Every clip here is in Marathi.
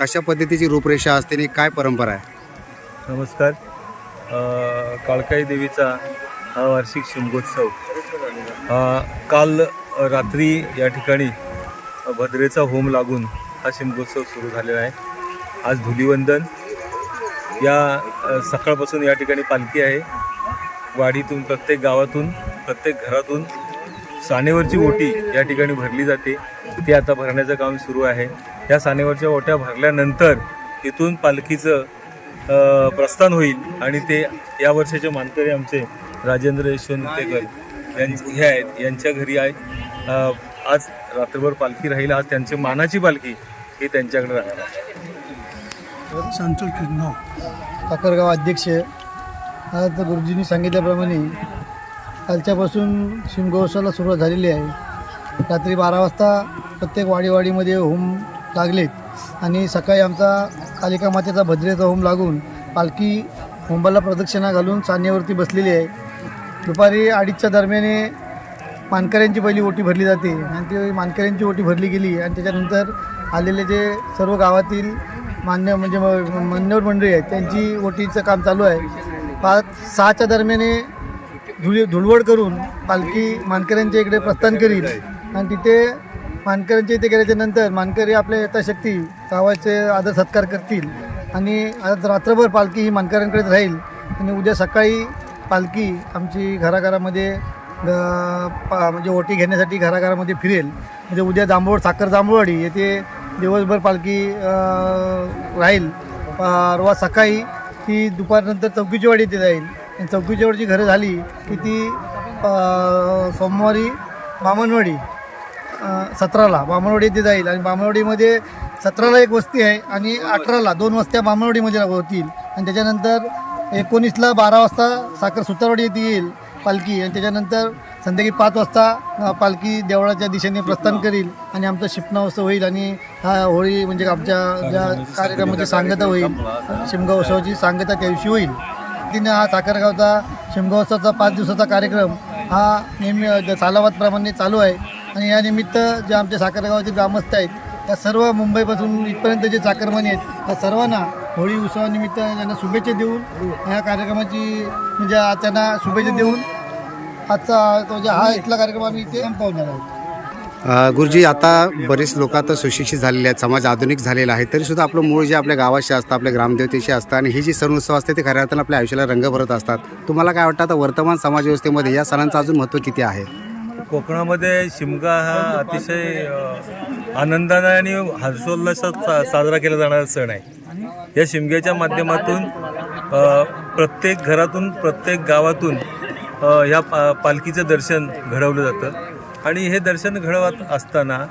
कशा पद्धतीची रूपरेषा असते आणि काय परंपरा आहे? नमस्कार. काळकाई देवीचा हा वार्षिक शिमगोत्सव. काल रात्री या ठिकाणी भद्रेचा होम लागून हा शिमगोत्सव सुरू झालेला आहे. आज धुलीवंदन. या सकाळपासून या ठिकाणी पालखी आहे. वाडीतून प्रत्येक गावातून प्रत्येक घरातून सानेवरची ओटी या ठिकाणी भरली जाते. ती आता भरण्याचं काम सुरू आहे. या सानेवरच्या ओट्या भरल्यानंतर इथून पालखीचं प्रस्थान होईल आणि ते या वर्षाचे मानकरी आमचे राजेंद्र यशवंतेकर यांचे हे आहेत. यांच्या घरी आहे. आज रात्रभर पालखी राहील. आज त्यांची मानाची पालखी ही त्यांच्याकडे राहणार संतोष किन्नव ठाकरगाव अध्यक्ष आज गुरुजींनी सांगितल्याप्रमाणे कालच्यापासून शिमगोत्सवाला सुरुवात झालेली आहे. रात्री बारा वाजता प्रत्येक वाडीवाडीमध्ये होम लागलेत आणि सकाळी आमचा कालिका मातेचा भद्रेचा होम लागून पालखी होंबाला प्रदक्षिणा घालून सान्यावरती बसलेली आहे. दुपारी अडीचच्या दरम्याने मानकऱ्यांची पहिली ओटी भरली जाते. आणि ती मानकऱ्यांची ओटी भरली गेली आणि त्याच्यानंतर आलेले जे सर्व गावातील मान्य म्हणजे म- मान्यवर मंडळी आहेत त्यांची ओटीचं काम चालू आहे. पाच सहाच्या दरम्याने धुळी धुळवड करून पालखी मानकऱ्यांच्या इकडे प्रस्थान करील आणि तिथे मानकऱ्यांच्या इथे गेल्याच्यानंतर मानकरी आपल्या यथाशक्ती गावाचे आदर सत्कार करतील. आणि आज रात्रभर पालखी ही मानकऱ्यांकडेच राहील. आणि उद्या सकाळी पालखी आमची घराघरामध्ये ग- पा म्हणजे ओटी घेण्यासाठी घराघरामध्ये फिरेल. म्हणजे उद्या जांभूळ साखर जांभूळवाडी येथे दिवसभर पालखी राहील. परवा सकाळी ती दुपारनंतर चौकीची वाडी येथे जाईल. आणि चौकीची घरं झाली की ती सोमवारी बामणवाडी सतराला बामणवाडी येथे जाईल. आणि बामणवाडीमध्ये सतराला एक वस्ती आहे आणि अठराला दोन वस्त्या बामणवाडीमध्ये होतील. आणि त्याच्यानंतर एकोणीसला बारा वाजता साखर सुतारवाडी येथे येईल पालखी. आणि त्याच्यानंतर संध्याकाळी पाच वाजता पालखी देवळाच्या दिशेने प्रस्थान करील आणि आमचं शिपणावस्त होईल आणि हा होळी म्हणजे आमच्या ज्या कार्यक्रमाची सांगता होईल शिमगा उत्सवाची सांगता त्या दिवशी होईल. तिने हा साखरगावचा शिमगा पाच दिवसाचा कार्यक्रम हा नेहमी अ, सालावादप्रमाणे चालू आहे. आणि या निमित्त जे आमचे साखरगावचे ग्रामस्थ आहेत त्या सर्व मुंबईपासून इथपर्यंत जे चाकरमानी आहेत त्या सर्वांना होळी उत्सवानिमित्त त्यांना शुभेच्छा देऊन ह्या कार्यक्रमाची म्हणजे त्यांना शुभेच्छा देऊन आजचा म्हणजे हा इथला कार्यक्रम आम्ही इथे संपवणार आहोत. गुरुजी आता बरेच लोक आता सुशिक्षित झालेले आहेत समाज आधुनिक झालेला आहे तरीसुद्धा आपलं मूळ जे आपल्या गावाशी असतं आपल्या ग्रामदेवतेशी असतं आणि ही जी सण उत्सव असते ते खऱ्या अर्थानं आपल्या आयुष्याला रंग भरत असतात. तुम्हाला काय वाटतं आता वर्तमान समाज व्यवस्थेमध्ये या सणांचं अजून महत्त्व किती आहे? कोकणामध्ये शिमगा हा अतिशय आनंदाने आणि हर्षोल्लासात सा- साजरा केला जाणारा सण आहे. या शिमग्याच्या माध्यमातून प्रत्येक घरातून प्रत्येक गावातून ह्या पा पालखीचं दर्शन घडवलं जातं. आणि हे दर्शन घडवत असताना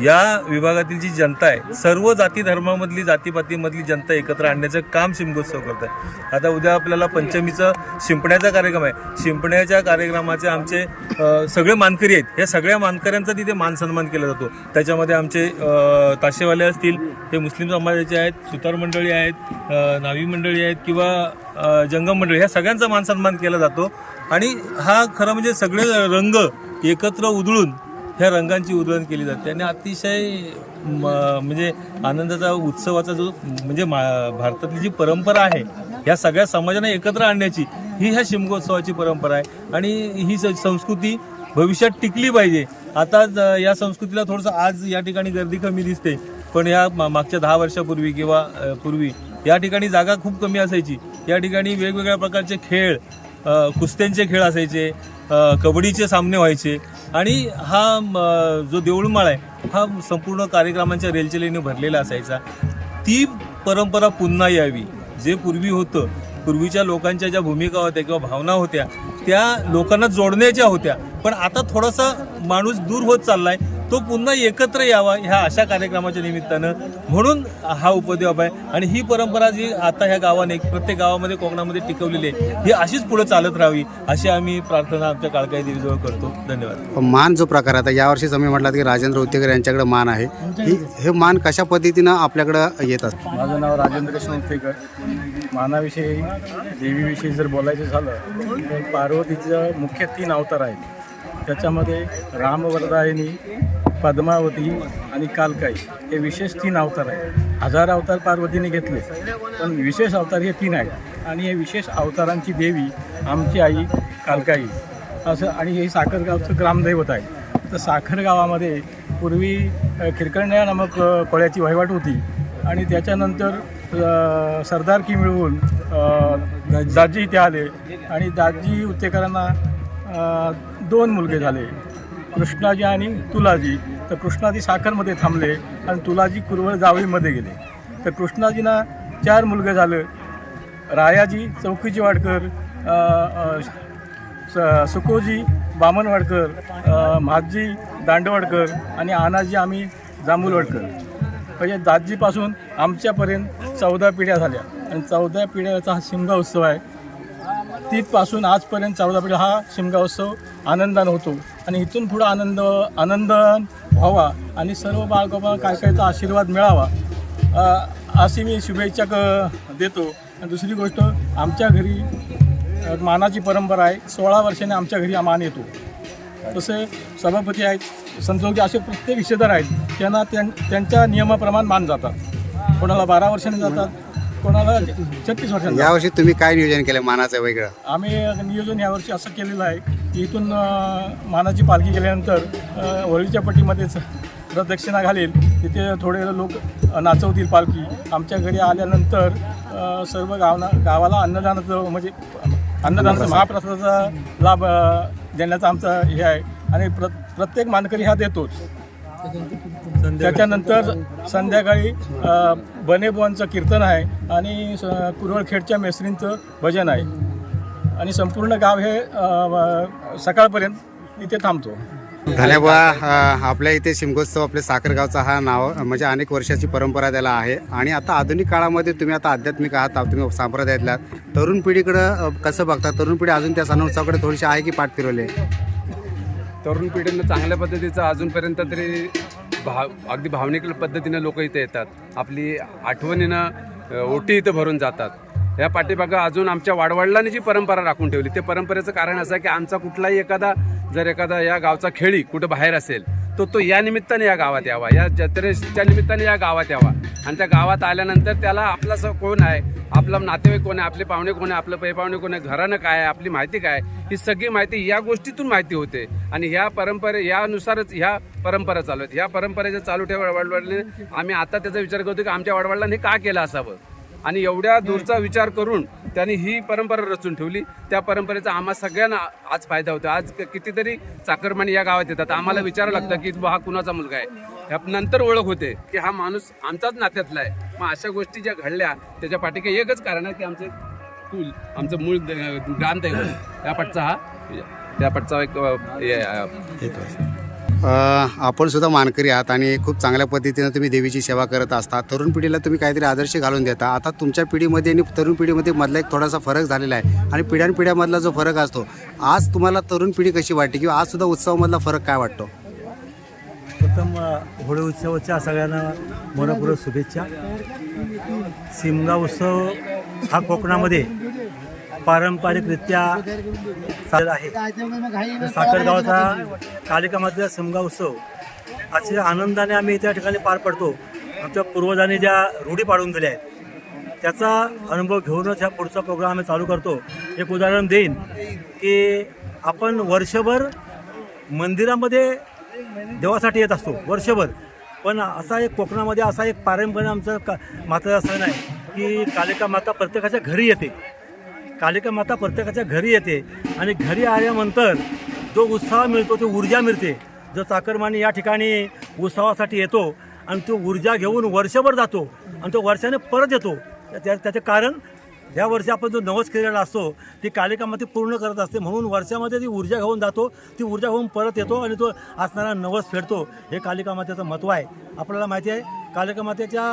या विभागातील जी जनता आहे सर्व जाती धर्मामधली जातीपातीमधली जनता एकत्र आणण्याचं काम शिमगोत्सव करत आहे. आता उद्या आपल्याला पंचमीचं शिंपण्याचा कार्यक्रम आहे. शिंपण्याच्या कार्यक्रमाचे आमचे सगळे मानकरी आहेत. या सगळ्या मानकऱ्यांचा तिथे मान सन्मान केला जातो. त्याच्यामध्ये आमचे ताशेवाले असतील हे मुस्लिम समाजाचे आहेत सुतार मंडळी आहेत नावी मंडळी आहेत किंवा जंगम मंडळी ह्या सगळ्यांचा मान सन्मान केला जातो. आणि हा खरं म्हणजे सगळे रंग एकत्र उधळून ह्या रंगांची उधळण केली जाते. आणि अतिशय म, म्हणजे आनंदाचा उत्सवाचा जो म्हणजे मा- भारतातली जी परंपरा आहे ह्या सगळ्या समाजांना एकत्र आणण्याची ही ह्या शिमगोत्सवाची परंपरा आहे. आणि ही स- संस्कृती भविष्यात टिकली पाहिजे. आता या संस्कृतीला थोडंसं आज या ठिकाणी गर्दी कमी दिसते. पण या मा- मागच्या दहा वर्षापूर्वी किंवा पूर्वी या ठिकाणी जागा खूप कमी असायची. या ठिकाणी वेगवेगळ्या प्रकारचे खेळ कुस्त्यांचे खेळ असायचे कबड्डीचे सामने व्हायचे. आणि हा म, जो देऊळमाळ आहे हा संपूर्ण कार्यक्रमांच्या रेलचेलीने भरलेला असायचा. ती परंपरा पुन्हा यावी. जे पूर्वी होतं पूर्वीच्या लोकांच्या ज्या भूमिका होत्या किंवा भावना होत्या त्या लोकांना जोडण्याच्या होत्या. पण आता थोडासा माणूस दूर होत चाललाय. तो पुन्हा एकत्र यावा ह्या अशा कार्यक्रमाच्या निमित्तानं. म्हणून हा उपद्व्याप आहे. आणि ही परंपरा जी आता ह्या गावाने प्रत्येक गावामध्ये कोकणामध्ये टिकवलेली आहे ही अशीच पुढे चालत राहावी अशी आम्ही प्रार्थना आमच्या काळकाई देवीजवळ करतो. धन्यवाद. मान जो प्रकार आता यावर्षीच आम्ही म्हटलं की राजेंद्र उत्तेकर यांच्याकडे मान आहे. ही हे मान कशा पद्धतीनं आपल्याकडं येत असतं? माझं नाव राजेंद्र कृष्ण मानाविषयी देवीविषयी जर बोलायचं झालं तर पार्वतीचं मुख्य तीन अवतार आहेत. त्याच्यामध्ये रामवरदायिनी पद्मावती आणि कालकाई हे विशेष तीन अवतार आहेत. हजार अवतार पार्वतीने घेतले पण विशेष अवतार हे तीन आहेत. आणि हे विशेष अवतारांची देवी आमची आई कालकाई. असं आणि हे साखरगावचं ग्रामदैवत आहे. तर साखर गावामध्ये पूर्वी खिरकंड्या नामक कोळ्याची वहिवाट होती. आणि त्याच्यानंतर सरदारकी मिळवून दाजी इथे आले. आणि दाजी उत्तेकरांना दोन मुलगे झाले. कृष्णाजी आणि तुलाजी. तर कृष्णाजी साखरमध्ये थांबले आणि तुलाजी कुरवळ जावळीमध्ये गेले. तर कृष्णाजींना चार मुलगे झालं. रायाजी चौकीची वाडकर स- सुकोजी बामणवाडकर अ, म्हातजी आणि आनाजी आम्ही जांभूलवाडकर म्हणजे दादजीपासून आमच्यापर्यंत चौदा पिढ्या झाल्या. आणि चौदा पिढ्याचा हा शिमगा उत्सव आहे. तिथपासून आजपर्यंत चौदा पिढ्या हा शिमगावोत्सव आनंदानं होतो. आणि इथून पुढं आनंद आनंद व्हावा आणि सर्व बाळगोबा काय कायचा आशीर्वाद मिळावा अशी मी शुभेच्छा क देतो. आणि दुसरी गोष्ट आमच्या घरी मानाची परंपरा आहे. सोळा वर्षाने आमच्या घरी हा मान येतो. तसे सभापती आहेत संतोषी असे प्रत्येक हिस्सेदार आहेत त्यांना त्यां त्यांच्या नियमाप्रमाणे मान जातात. कोणाला बारा वर्षाने जातात कोणाला छत्तीस जातात. यावर्षी तुम्ही काय नियोजन केलं? मानाचं वेगळं. आम्ही नियोजन यावर्षी असं केलेलं आहे की इथून अ, मानाची पालखी गेल्यानंतर अ, होळीच्या पट्टीमध्येच प्रदक्षिणा घालेल तिथे थोडे लोक नाचवतील पालखी. आमच्या घरी आल्यानंतर अ, सर्व गावना गावाला अन्नदानाचं म्हणजे अन्नदानाचा महाप्रसादाचा लाभ अ, देण्याचा आमचा हे आहे. आणि प्र प्रत्येक मानकरी हा देतोच. त्याच्यानंतर संध्याकाळी बनेबुवांचं कीर्तन आहे आणि स- कुरवळखेडच्या मेसरींचं भजन आहे. आणि संपूर्ण गाव हे सकाळपर्यंत इथे थांबतो. धन्यबा आपल्या इथे शिमगोत्सव आपल्या साखरगावचा हा नाव म्हणजे अनेक वर्षाची परंपरा त्याला आहे. आणि आता आधुनिक काळामध्ये तुम्ही आता आध्यात्मिक आहात तुम्ही संप्रदायातल्या तरुण पिढीकडं कसं बघता तरुण पिढी अजून त्या सणोत्सवाकडे थोडीशी आहे की पाठ फिरवली आहे? तरुण पिढीनं चांगल्या पद्धतीचं अजूनपर्यंत तरी भाव अगदी भावनिक पद्धतीनं लोक इथे येतात. आपली आठवणीनं ओटी इथं भरून जातात. या पाठीमागं अजून आमच्या वाडवडिलांनी जी परंपरा राखून ठेवली ते परंपरेचं कारण असं आहे की आमचा कुठलाही एखादा जर एखादा या गावचा खेळी कुठं बाहेर असेल तो तो या निमित्ताने या गावात यावा. या जत्रेच्या निमित्ताने या गावात यावा. आणि त्या गावात आल्यानंतर त्याला आपला स कोण आहे? आपला नातेवाईक कोण आहे? आपले पाहुणे कोण आहे? आपलं पै पाहुणे कोण आहे? घरानं काय आहे? आपली माहिती काय ही सगळी माहिती या गोष्टीतून माहिती होते. आणि ह्या परंपरे यानुसारच ह्या परंपरा चालू आहेत. ह्या परंपरेच्या चालू ठेवा वडवडले आम्ही आता त्याचा विचार करतो की आमच्या वडवडिलांनी का केलं असावं? आणि एवढ्या दूरचा विचार करून त्यांनी ही परंपरा रचून ठेवली. त्या परंपरेचा आम्हा सगळ्यांना आज फायदा होतो आज कितीतरी चाकरमानी या गावात येतात. आम्हाला विचारावं लागतं की बुवा हा कुणाचा मुलगा आहे? नंतर ओळख होते की हा माणूस आमचाच नात्यातला आहे. मग अशा गोष्टी ज्या घडल्या त्याच्या पाठीके एकच कारण आहे की आमचे कुल आमचं मूळ ग्रांत आहे. त्या पटचा हा त्या पटचा एक आपणसुद्धा आपण सुद्धा मानकरी आहात आणि खूप चांगल्या पद्धतीनं तुम्ही देवीची सेवा करत असता. तरुण पिढीला तुम्ही काहीतरी आदर्श घालून देता. आता तुमच्या पिढीमध्ये आणि तरुण पिढीमध्ये मधला एक थोडासा फरक झालेला आहे आणि पिढ्यानपिढ्यामधला जो फरक असतो आज तुम्हाला तरुण पिढी कशी वाटते किंवा आज सुद्धा उत्सवामधला फरक काय वाटतो? प्रथम होळी उत्सवाच्या सगळ्यांना मनपूर्वक शुभेच्छा. सिमगा उत्सव हा कोकणामध्ये पारंपरिकरित्या चालत आहे. साखरगावचा कालिका मातेचा शिमगा उत्सव अतिशय आनंदाने आम्ही त्या ठिकाणी पार पडतो. आमच्या पूर्वजांनी ज्या रूढी पाडून दिल्या आहेत त्याचा अनुभव घेऊनच ह्या पुढचा प्रोग्राम आम्ही चालू करतो. एक उदाहरण देईन की आपण वर्षभर मंदिरामध्ये देवासाठी येत असतो वर्षभर. पण असा एक कोकणामध्ये असा एक पारंपरिक आमचा का माता सण आहे की कालिका माता प्रत्येकाच्या घरी येते. कालिका माता प्रत्येकाच्या घरी येते आणि घरी आल्यानंतर जो उत्साह मिळतो ती ऊर्जा मिळते. जो चाकरमानी या ठिकाणी उत्सवासाठी येतो आणि तो ऊर्जा घेऊन वर्षभर जातो आणि तो वर्षाने परत येतो. त्या त्याचं कारण या वर्षी आपण जो नवस केलेला असतो ती कालिका पूर्ण करत असते. म्हणून वर्षामध्ये ती ऊर्जा घेऊन जातो ती ऊर्जा घेऊन परत येतो आणि तो असणारा नवस फेडतो. हे कालिका मातेचं महत्त्व आहे. आपल्याला माहिती आहे कालिका मातेच्या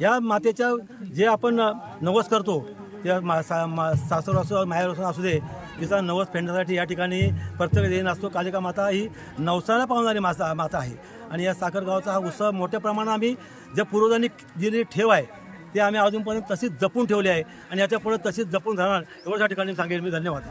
या मातेच्या जे आपण नवस करतो त्या मा सा मा सासर असो माहेर असो असू दे तिचा नवस फेडण्यासाठी या ठिकाणी प्रत्येक देण असतो कालिका माता ही नवसाला पावणारी माता माता आहे. आणि या साखरगावचा हा उत्सव मोठ्या प्रमाणात आम्ही ज्या पूर्वजांनी दिलेली ठेव आहे ते आम्ही अजूनपर्यंत तशीच जपून ठेवली आहे आणि याच्यापुढे तशीच जपून राहणार एवढ्या ठिकाणी सांगेल मी. धन्यवाद.